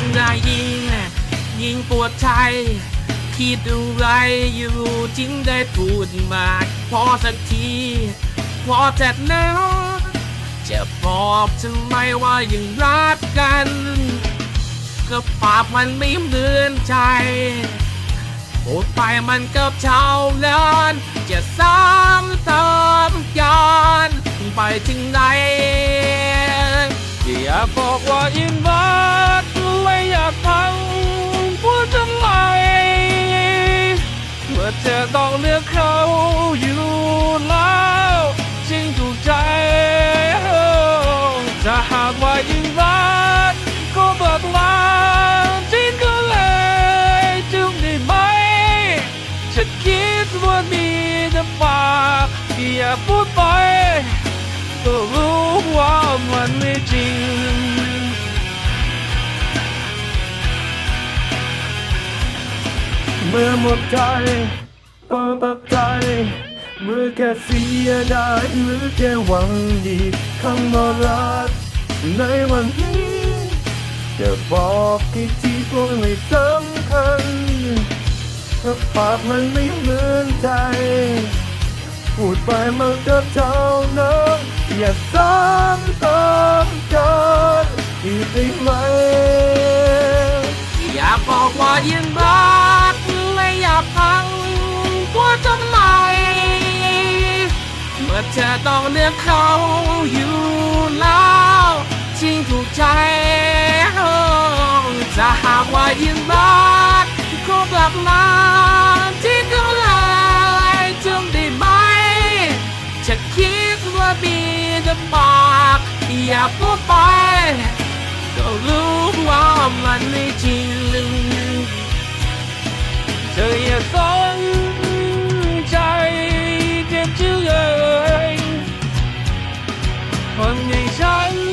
ำได้ยิง ยิงปวดใจคิดอะไรอยู่จึงได้พูดมากพอสักทีพอเสร็จแล้วจะบอกทำไมว่ายังรักกัน ก็ปากมันไม่เหมือนใจพูดไปมันก็เท่านั้นจะซ้ำเติมย้อนไปถึงไหนอยาบอกว่ายินรัก มื่อเธอต้องเลือกเขาอยู่แล้วจึงถูกใจถ้าหากว่ายินรักก็บอกลาจริงก็เลยจึงได้ไหม ฉันคิดว่ามีแต่ปากอย่าพูดไปก็รู้ว่ามันไม่จริง เมื่อหมดใจเปิดปักใจ เมื่อแค่เสียดายหรือแค่หวังดีคำว่ารักในวันนี้จะบอกกี่ทีก็ไม่สำคัญถ้าปากมันไม่เหมือนใจ พูดไปมันก็เท่านั้นอย่าซ้ำเติมกันอีกได้ไหมอยากบอกว่ายังรัก เธอต้องเลือกเขาอยู่แล้วจริงถูกใจ จะหากว่ายังรักก็กลับมาที่เขาเลยจงได้ไหม จะคิดว่ามีแต่ปากอย่าพูดไป ก็รู้ว่ามันไม่จริง ค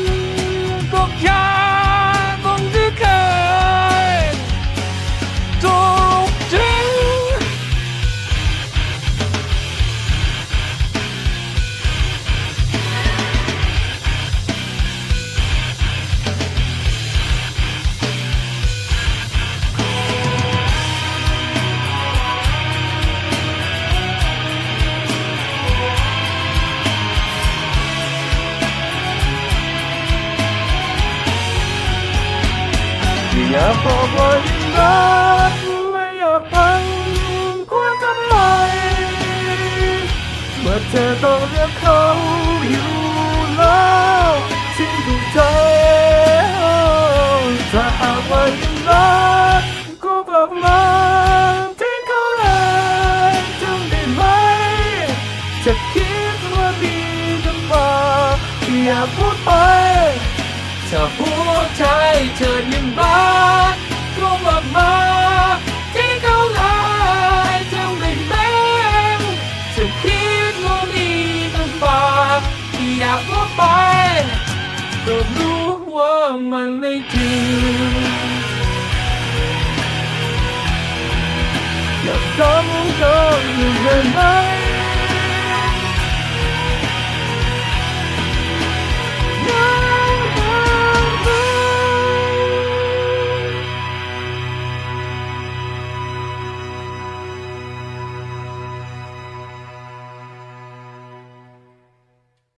อย่าบอกว่ายังรักไม่อยากฟังควรทำไมเมื่อเธอต้องเลือกเขาอยู่แล้วที่ถูกใจถ้าหากว่ายังรักก็กลับมาทิ้งเขาเลยจงได้ไหมจะคิดว่าดีจะมาอย่าพูดไปถ้าหัวใจเธอยังรัก อยากพูดไปก็รู้ว่ามันไม่จริงอย่าซ้ำเติมอยู่ได้ไหม